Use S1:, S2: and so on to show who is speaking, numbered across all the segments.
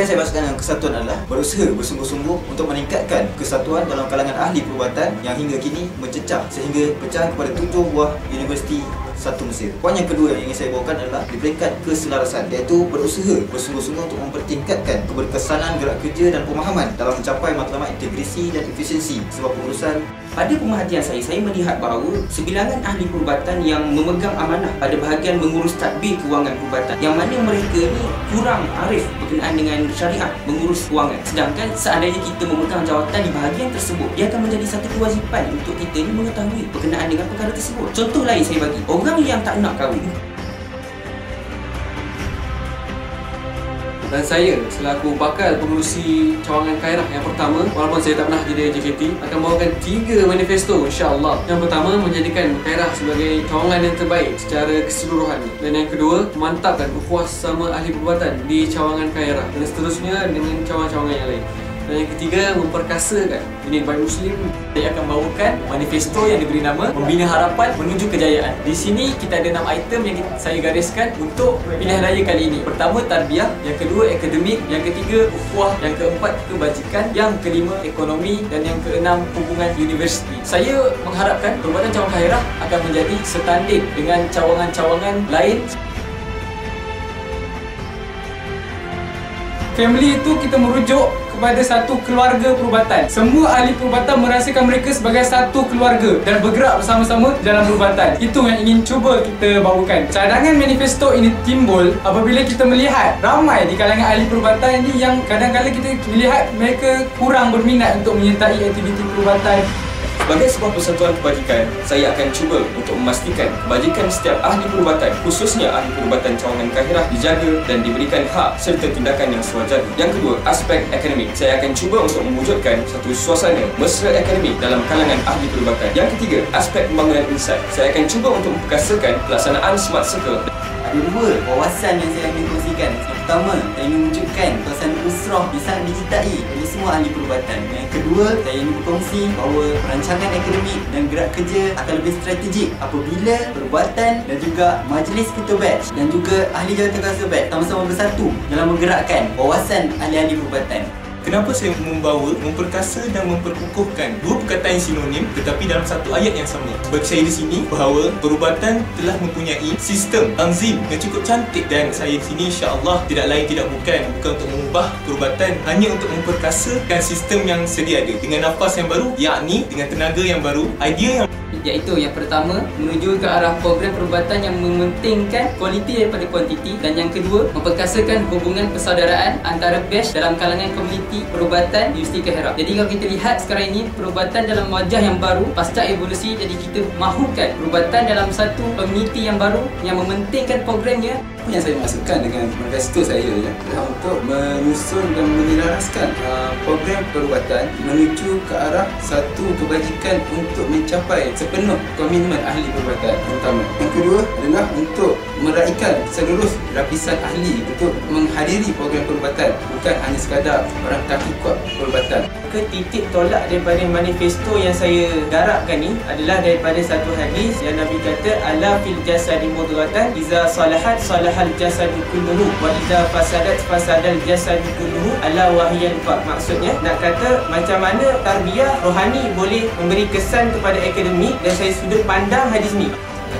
S1: Apa yang saya maksudkan dengan kesatuan adalah berusaha bersungguh-sungguh untuk meningkatkan kesatuan dalam kalangan ahli perubatan yang hingga kini mencecah sehingga pecah kepada tujuh buah universiti satu Mesir. Poin yang kedua yang ingin saya bawakan adalah di peringkat keselarasan iaitu berusaha bersungguh-sungguh untuk mempertingkatkan keberkesanan gerak kerja dan pemahaman dalam mencapai matlamat integrasi dan efisiensi sebab pengurusan
S2: pada pemerhatian saya, saya melihat bahawa sebilangan ahli perubatan yang memegang amanah pada bahagian mengurus tadbir kewangan perubatan yang mana mereka ni kurang arif berkenaan dengan syariat mengurus kewangan. Sedangkan seandainya kita memegang jawatan di bahagian tersebut, dia akan menjadi satu kewajipan untuk kita ni mengetahui berkenaan dengan perkara tersebut. Contoh lain saya bagi, orang yang tak nak kahwin.
S3: Dan saya selaku bakal pengurusi cawangan Kairah yang pertama walaupun saya tak pernah jadi JKT akan bawakan tiga manifesto insyaAllah. Yang pertama menjadikan Kairah sebagai cawangan yang terbaik secara keseluruhan. Dan yang kedua memantapkan ukhuwah sama ahli perubatan di cawangan Kairah. Dan seterusnya dengan cawangan-cawangan yang lain dan yang ketiga, memperkasakan Unit Baik Muslim.
S4: Saya akan bawakan manifesto yang diberi nama Membina Harapan Menuju Kejayaan. Di sini kita ada enam item yang saya gariskan untuk pilihan raya kali ini. Pertama, tarbiyah. Yang kedua, akademik. Yang ketiga, ukhuwah. Yang keempat, kebajikan. Yang kelima, ekonomi. Dan yang keenam, hubungan universiti. Saya mengharapkan Perubatan Cawangan Khairah akan menjadi setanding dengan cawangan-cawangan lain
S5: Family itu kita merujuk kepada satu keluarga perubatan. Semua ahli perubatan merasakan mereka sebagai satu keluarga dan bergerak bersama-sama dalam perubatan. Itu yang ingin cuba kita bawakan. Cadangan manifesto ini timbul apabila kita melihat ramai di kalangan ahli perubatan ini yang kadang-kadang kita melihat mereka kurang berminat untuk menyertai aktiviti perubatan.
S6: Sebagai sebuah persatuan kebajikan, saya akan cuba untuk memastikan kebajikan setiap ahli perubatan, khususnya ahli perubatan cawangan kahirah dijaga dan diberikan hak serta tindakan yang sewajarnya. Yang kedua, aspek akademik. Saya akan cuba untuk mewujudkan satu suasana mesra akademik dalam kalangan ahli perubatan. Yang ketiga, aspek pembangunan insight. Saya akan cuba untuk memperkasakan pelaksanaan smart circle
S2: ada dua wawasan yang saya ingin kongsikan. Yang pertama, saya ingin wujudkan kawasan usrah bisa digitai oleh semua ahli perubatan. Yang kedua, saya ingin berkongsi bahawa perancangan akademik dan gerak kerja akan lebih strategik apabila perubatan dan juga majlis ketua batch dan juga ahli jawatan kuasa batch sama-sama bersatu dalam menggerakkan wawasan ahli-ahli perubatan.
S7: Kenapa saya membawa, memperkasa dan memperkukuhkan. Dua perkataan yang sinonim tetapi dalam satu ayat yang sama? Bagi saya di sini bahawa perubatan telah mempunyai sistem tanzim yang cukup cantik. Dan saya di sini insya-Allah tidak lain tidak bukan bukan untuk mengubah perubatan hanya untuk memperkasakan sistem yang sedia ada. Dengan nafas yang baru yakni dengan tenaga yang baru, idea yang
S2: iaitu yang pertama menuju ke arah program perubatan yang mementingkan kualiti daripada kuantiti dan yang kedua memperkasakan hubungan persaudaraan antara batch dalam kalangan komuniti perubatan Universiti Kehera. Jadi kalau kita lihat sekarang ini perubatan dalam wajah yang baru pasca evolusi jadi kita mahukan perubatan dalam satu komuniti yang baru yang mementingkan programnya
S8: apa yang saya maksudkan dengan manifesto saya ya, untuk menyusun dan menyelaraskan uh, program perubatan menuju ke arah satu kebajikan untuk mencapai sepenuh komitmen ahli perubatan pertama. Yang kedua adalah untuk meraihkan seluruh lapisan ahli untuk menghadiri program perubatan bukan hanya sekadar orang kaki kuat perubatan.
S2: Ke titik tolak daripada manifesto yang saya garapkan ni adalah daripada satu hadis yang Nabi kata ala fil jasadi mudratan iza salahat salahal jasadu kulluhu wa iza fasadat fasadal jasadu kulluhu ala wahiyal fa. Maksudnya nak kata macam mana tarbiyah rohani boleh memberi kesan kepada akademik dan saya sudut pandang hadis ni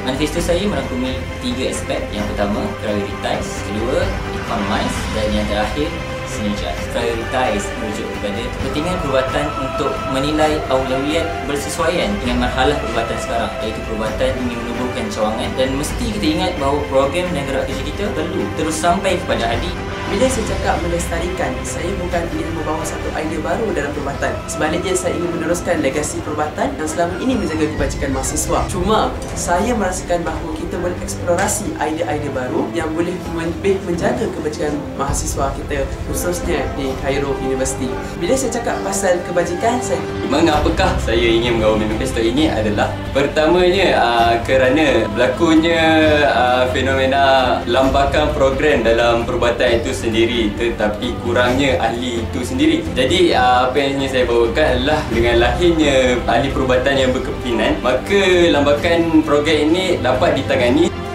S9: Manifesto saya merangkumi tiga aspek. Yang pertama, prioritize. Kedua, economize. Dan yang terakhir, synergize. Prioritize merujuk kepada kepentingan perubatan untuk menilai aulawiyat bersesuaian dengan marhalah perubatan sekarang iaitu perubatan ingin menubuhkan cawangan dan mesti kita ingat bahawa program dan gerak kerja kita perlu terus sampai kepada ahli
S10: bila saya cakap melestarikan, saya bukan ingin membawa satu idea baru dalam perubatan. Sebaliknya, saya ingin meneruskan legasi perubatan yang selama ini menjaga kebajikan mahasiswa. Cuma, saya merasakan bahawa kita boleh eksplorasi idea-idea baru yang boleh lebih menjaga kebajikan mahasiswa kita khususnya di Cairo University. Bila saya cakap pasal kebajikan, saya...
S6: Mengapakah saya ingin mengawal manifesto ini adalah Pertamanya uh, kerana berlakunya uh, fenomena lambakan program dalam perubatan itu sendiri tetapi kurangnya ahli itu sendiri. Jadi uh, apa yang ingin saya bawakan adalah dengan lahirnya ahli perubatan yang berkepentingan maka lambakan program ini dapat ditangani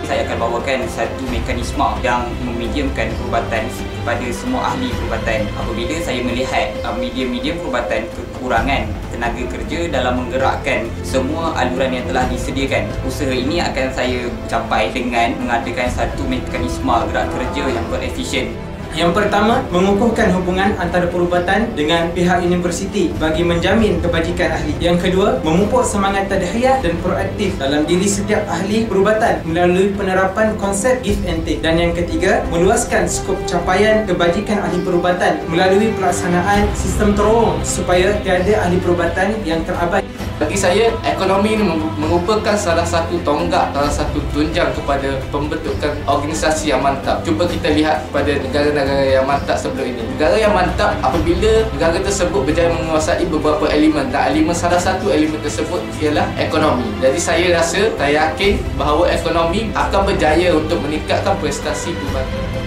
S11: saya akan bawakan satu mekanisme yang memediumkan perubatan kepada semua ahli perubatan. Apabila saya melihat uh, medium-medium perubatan kekurangan tenaga kerja dalam menggerakkan semua aluran yang telah disediakan. Usaha ini akan saya capai dengan mengadakan satu mekanisme gerak kerja yang berefisien
S12: Yang pertama, mengukuhkan hubungan antara perubatan dengan pihak universiti bagi menjamin kebajikan ahli. Yang kedua, memupuk semangat tadhiyah dan proaktif dalam diri setiap ahli perubatan melalui penerapan konsep give and take. Dan yang ketiga, meluaskan skop capaian kebajikan ahli perubatan melalui pelaksanaan sistem terowong supaya tiada ahli perubatan yang terabaikan.
S13: Bagi saya, ekonomi ini merupakan salah satu tonggak, salah satu tunjang kepada pembentukan organisasi yang mantap. Cuba kita lihat pada negara-negara yang mantap sebelum ini. Negara yang mantap apabila negara tersebut berjaya menguasai beberapa elemen dan elemen salah satu elemen tersebut ialah ekonomi. Jadi saya rasa, saya yakin bahawa ekonomi akan berjaya untuk meningkatkan prestasi perubatan.